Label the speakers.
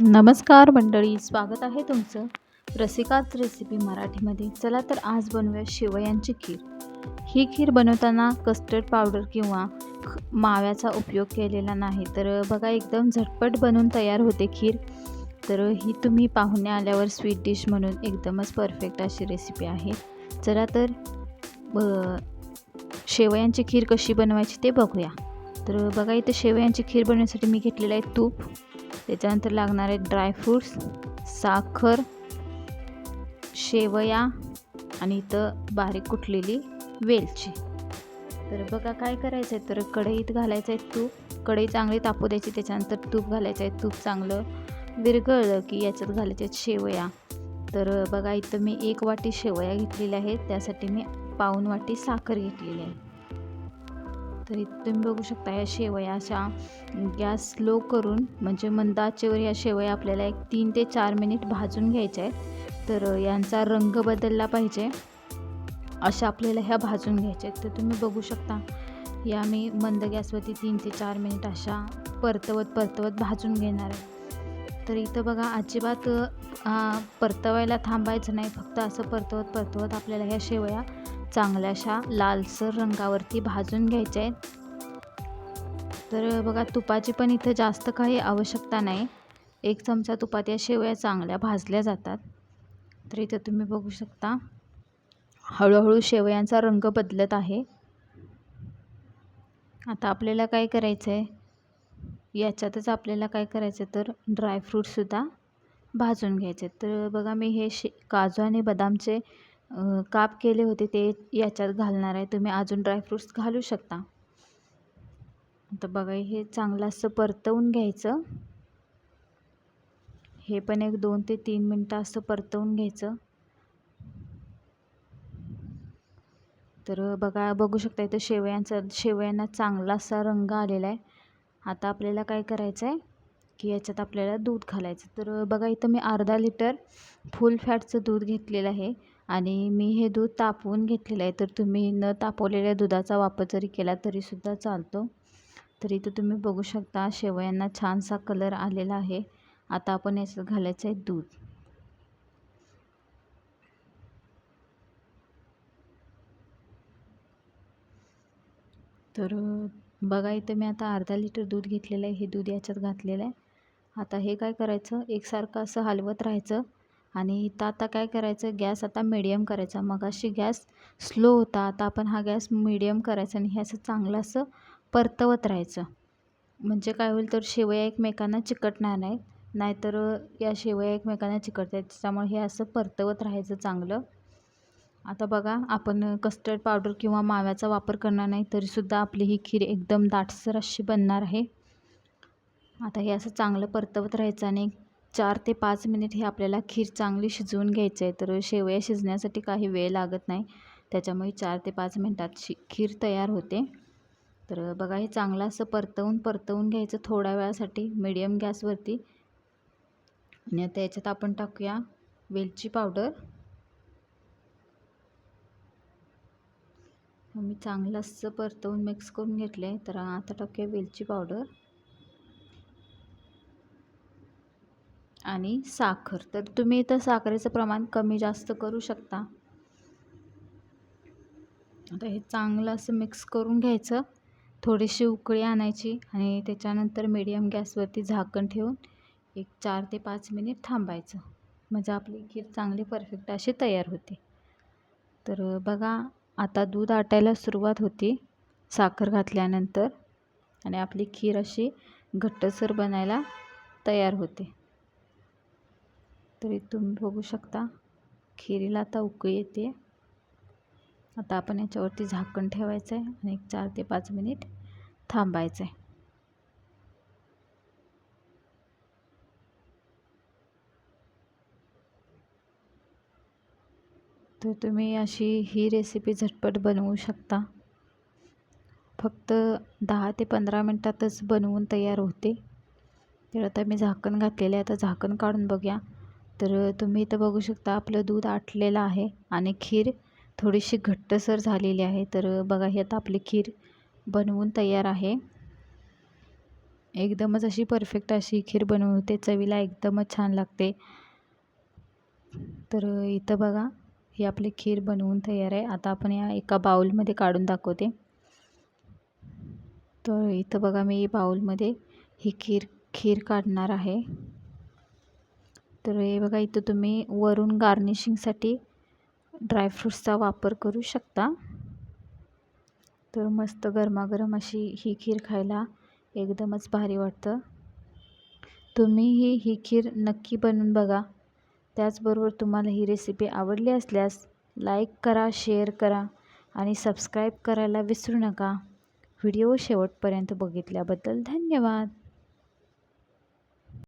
Speaker 1: नमस्कार मंडळी स्वागत आहे तुमचं रसिकाच रेसिपी मराठीमध्ये. चला तर आज बनवूया शेवयांची खीर. ही खीर बनवताना कस्टर्ड पावडर किंवा माव्याचा उपयोग केलेला नाही. तर बघा एकदम झटपट बनवून तयार होते खीर. तर ही तुम्ही पाहुणे आल्यावर स्वीट डिश म्हणून एकदमच परफेक्ट अशी रेसिपी आहे. चला तर ब- शेवयांची खीर कशी बनवायची ते बघूया. तर बघा इथं शेवयांची खीर बनवण्यासाठी मी घेतलेलं आहे तूप. त्याच्यानंतर लागणार ड्रायफ्रूट्स साखर शेवया आणि इथं बारीक कुठलेली वेलची. तर बघा काय करायचं आहे तर कढईत घालायचं आहे तूप. कढई चांगली तापू द्यायची त्याच्यानंतर तूप घालायचं आहे तूप चांगलं विरघळलं की याच्यात घालायचे आहेत शेवया. तर बघा इथं मी एक वाटी शेवया घेतलेल्या आहेत. त्यासाठी मी पाऊन वाटी साखर घेतलेली आहे. तर तुम्ही बघू शकता या शेवया अशा गॅस स्लो करून म्हणजे मंद आचेवर या शेवया आपल्याला एक तीन ते चार मिनिट भाजून घ्यायच्या आहेत. तर यांचा रंग बदलला पाहिजे. अशा आपल्याला ह्या भाजून घ्यायच्या आहेत. तर तुम्ही बघू शकता या मी मंद गॅसवरती तीन ते चार मिनिट अशा परतवत परतवत भाजून घेणार आहे. तर इथं बघा अजिबात परतवायला थांबायचं नाही. फक्त असं परतवत परतवत आपल्याला ह्या शेवया चांगल्याशा लालसर रंगावरती भाजून घ्यायच्या आहेत. तर बघा तुपाची पण इथं जास्त काही आवश्यकता नाही. एक चमचा तुपात या शेवया चांगल्या भाजल्या जातात. तर इथं तुम्ही बघू शकता हळूहळू शेवयांचा रंग बदलत आहे. आता आपल्याला काय करायचं आहे याच्यातच आपल्याला काय करायचं आहे तर ड्रायफ्रूटसुद्धा भाजून घ्यायचे तर बघा मी हे शे काजू आणि बदामचे काप केले होते ते याच्यात घालणार आहे. तुम्ही अजून ड्रायफ्रूट्स घालू शकता. आता बघा हे चांगलं असं परतवून घ्यायचं. हे पण एक दोन ते तीन मिनटं असं परतवून घ्यायचं. तर बघा बघू शकता इथं शेवयांचा शेवयांना चांगला असा रंग आलेला आहे. आता आपल्याला काय करायचं आहे की याच्यात आपल्याला दूध घालायचं. तर बघा इथं मी अर्धा लिटर फुल फॅटचं दूध घेतलेलं आहे. आणि मी हे दूध तापवून घेतलेलं आहे. तर तुम्ही न तापवलेल्या दुधाचा वापर जरी केला तरीसुद्धा चालतो. तर इथं तुम्ही बघू शकता शेवयांना छानसा कलर आलेला आहे. आता आपण याच्यात घालायचं आहे दूध. तर बघा इथं मी आता अर्धा लिटर दूध घेतलेलं आहे. हे दूध याच्यात घातलेलं आहे. आता हे काय करायचं? एकसारखं असं हलवत राहायचं. आणि इथं आता काय करायचं? गॅस आता मिडियम करायचा. मग अशी गॅस स्लो होता. आता आपण हा गॅस मिडियम करायचा आणि हे असं चांगलं असं परतवत राहायचं. म्हणजे काय होईल तर शेवया एकमेकांना चिकटणार नाहीत. नाहीतर या शेवया एकमेकांना चिकटतात. त्याच्यामुळे हे असं परतवत राहायचं चांगलं. आता बघा आपण कस्टर्ड पावडर किंवा माव्याचा वापर करणार नाही तरीसुद्धा आपली ही खीर एकदम दाटसर अशी बनणार आहे. आता हे असं चांगलं परतवत राहायचं आणि चार ते पाच मिनिट हे आपल्याला खीर चांगली शिजवून घ्यायचं आहे तर शेवया शिजण्यासाठी काही वेळ लागत नाही. त्याच्यामुळे चार ते पाच मिनटात शि खीर तयार होते. तर बघा हे चांगलं असं परतवून परतवून घ्यायचं थोड्या वेळासाठी मिडियम गॅसवरती. आणि आता याच्यात आपण टाकूया वेलची पावडर. मी चांगलं असं परतवून मिक्स करून घेतलं आहे तर आता टाकूया वेलची पावडर. आणि साखर. तर तुम्ही इथं साखरेचं प्रमाण कमी जास्त करू शकता. आता हे चांगलं असं मिक्स करून घ्यायचं. थोडीशी उकळी आणायची आणि त्याच्यानंतर मीडियम गॅसवरती झाकण ठेवून एक चार ते पाच मिनिट थांबायचं. म्हणजे आपली खीर चांगली परफेक्ट अशी तयार होते. तर बघा आता दूध आटायला सुरुवात होती साखर घातल्यानंतर. आणि आपली खीर अशी घट्टसर बनायला तयार होते. तरी तुम्ही बघू शकता खिरीला आता उकळी येते. आता आपण याच्यावरती झाकण ठेवायचं आहे आणि एक चार ते पाच मिनिट थांबायचं आहे तर तुम्ही अशी ही रेसिपी झटपट बनवू शकता. फक्त दहा ते पंधरा मिनटातच बनवून तयार होते. तर आता मी झाकण घातलेलं आहे आता झाकण काढून बघूया. तर तुम्ही इथं बघू शकता आपलं दूध आटलेलं आहे आणि खीर थोडीशी घट्टसर झालेली आहे. तर बघा ही आता आपली खीर बनवून तयार आहे. एकदमच अशी परफेक्ट अशी खीर बनवून होते. चवीला एकदमच छान लागते. तर इथं बघा ही आपली खीर बनवून तयार आहे. आता आपण या एका बाऊलमध्ये काढून दाखवते. तर इथं बघा मी बाऊलमध्ये ही खीर खीर काढणार आहे. तर हे बघा इथं तुम्ही वरून गार्निशिंगसाठी ड्रायफ्रूट्सचा वापर करू शकता. तर मस्त गरमागरम अशी ही खीर खायला एकदमच भारी वाटतं. तुम्हीही ही खीर नक्की बनवून बघा. त्याचबरोबर तुम्हाला ही रेसिपी आवडली असल्यास लाईक करा शेअर करा आणि सबस्क्राईब करायला विसरू नका. व्हिडिओ शेवटपर्यंत बघितल्याबद्दल धन्यवाद.